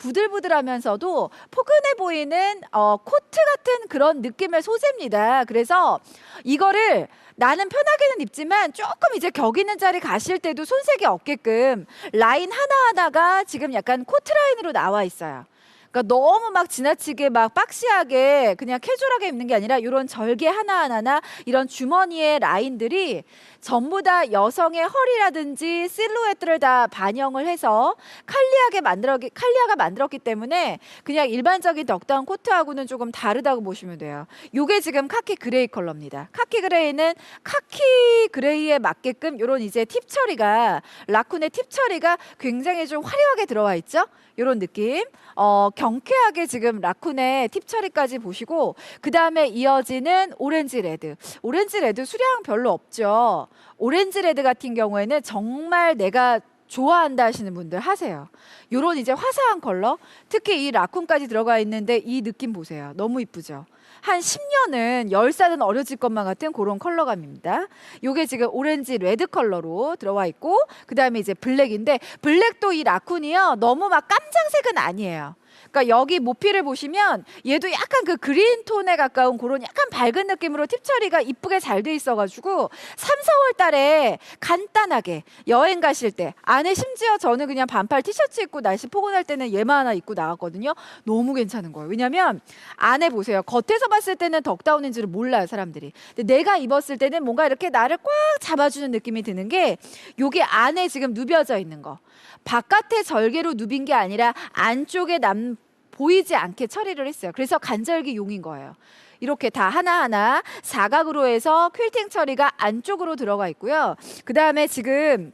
부들부들하면서도 포근해 보이는 어, 코트 같은 그런 느낌의 소재입니다. 그래서 이거를 나는 편하게는 입지만 조금 이제 격 있는 자리 가실 때도 손색이 없게끔 라인 하나하나가 지금 약간 코트 라인으로 나와 있어요. 그러니까 너무 막 지나치게 막 박시하게 그냥 캐주얼하게 입는 게 아니라 이런 절개 하나하나나 이런 주머니의 라인들이 전부 다 여성의 허리라든지 실루엣들을 다 반영을 해서 칼리하게 만들어 칼리아가 만들었기 때문에 그냥 일반적인 덕다운 코트하고는 조금 다르다고 보시면 돼요. 요게 지금 카키 그레이 컬러입니다. 카키 그레이는 카키 그레이에 맞게끔 이런 이제 팁 처리가 라쿤의 팁 처리가 굉장히 좀 화려하게 들어와 있죠. 이런 느낌. 어, 경쾌하게 지금 라쿤의 팁 처리까지 보시고 그 다음에 이어지는 오렌지 레드. 오렌지 레드 수량 별로 없죠. 오렌지 레드 같은 경우에는 정말 내가 좋아한다 하시는 분들 하세요. 요런 이제 화사한 컬러, 특히 이 라쿤까지 들어가 있는데 이 느낌 보세요. 너무 이쁘죠? 한 10년은 10살은 어려질 것만 같은 그런 컬러감입니다. 요게 지금 오렌지 레드 컬러로 들어와 있고 그다음에 이제 블랙인데 블랙도 이 라쿤이요. 너무 막 깜장색은 아니에요. 그러니까 여기 모피를 보시면 얘도 약간 그 그린 톤에 가까운 그런 약간 밝은 느낌으로 팁 처리가 이쁘게 잘 돼 있어가지고 3, 4월 달에 간단하게 여행 가실 때 안에 심지어 저는 그냥 반팔 티셔츠 입고 날씨 포근할 때는 얘만 하나 입고 나갔거든요. 너무 괜찮은 거예요. 왜냐면 안에 보세요. 겉에서 봤을 때는 덕다운인 줄을 몰라요, 사람들이. 근데 내가 입었을 때는 뭔가 이렇게 나를 꽉 잡아주는 느낌이 드는 게 요게 안에 지금 누벼져 있는 거. 바깥에 절개로 누빈 게 아니라 안쪽에 남 보이지 않게 처리를 했어요. 그래서 간절기 용인 거예요. 이렇게 다 하나하나 사각으로 해서 퀼팅 처리가 안쪽으로 들어가 있고요. 그 다음에 지금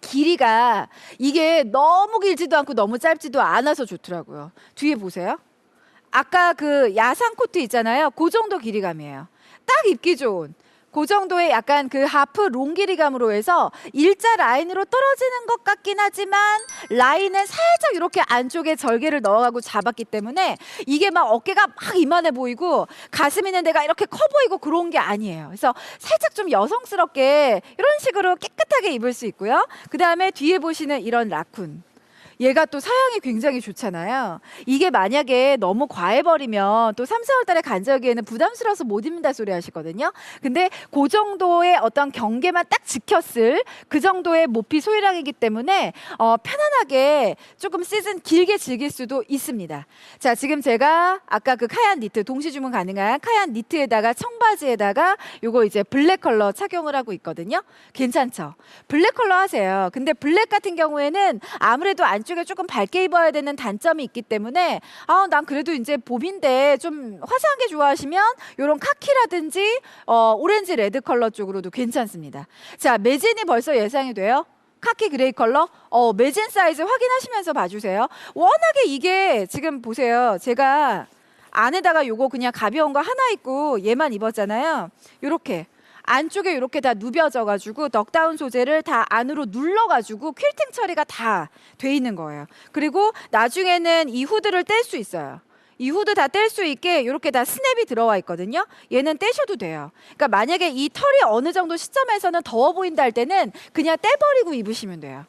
길이가 이게 너무 길지도 않고 너무 짧지도 않아서 좋더라고요. 뒤에 보세요. 아까 그 야상 코트 있잖아요. 그 정도 길이감이에요. 딱 입기 좋은. 그 정도의 약간 그 하프 롱 길이감으로 해서 일자 라인으로 떨어지는 것 같긴 하지만 라인은 살짝 이렇게 안쪽에 절개를 넣어가고 잡았기 때문에 이게 막 어깨가 막 이만해 보이고 가슴 있는 데가 이렇게 커 보이고 그런 게 아니에요. 그래서 살짝 좀 여성스럽게 이런 식으로 깨끗하게 입을 수 있고요. 그 다음에 뒤에 보시는 이런 라쿤. 얘가 또 사양이 굉장히 좋잖아요. 이게 만약에 너무 과해버리면 또 3, 4월 달에 간절기에는 부담스러워서 못 입는다 소리 하시거든요. 근데 그 정도의 어떤 경계만 딱 지켰을 그 정도의 모피 소유량이기 때문에 어, 편안하게 조금 시즌 길게 즐길 수도 있습니다. 자, 지금 제가 아까 그 카얀 니트, 동시 주문 가능한 카얀 니트에다가 청바지에다가 요거 이제 블랙 컬러 착용을 하고 있거든요. 괜찮죠? 블랙 컬러 하세요. 근데 블랙 같은 경우에는 아무래도 안쪽에 조금 밝게 입어야 되는 단점이 있기 때문에 아, 난 그래도 이제 봄인데 좀 화사한 게 좋아하시면 요런 카키라든지 어, 오렌지 레드 컬러 쪽으로도 괜찮습니다. 자, 매진이 벌써 예상이 돼요. 카키 그레이 컬러? 어, 매진 사이즈 확인하시면서 봐주세요. 워낙에 이게 지금 보세요. 제가 안에다가 요거 그냥 가벼운 거 하나 입고 얘만 입었잖아요. 요렇게. 안쪽에 이렇게 다 누벼져 가지고 넉다운 소재를 다 안으로 눌러 가지고 퀼팅 처리가 다 돼 있는 거예요. 그리고 나중에는 이 후드를 뗄 수 있어요. 이 후드 다 뗄 수 있게 이렇게 다 스냅이 들어와 있거든요. 얘는 떼셔도 돼요. 그러니까 만약에 이 털이 어느 정도 시점에서는 더워 보인다 할 때는 그냥 떼버리고 입으시면 돼요.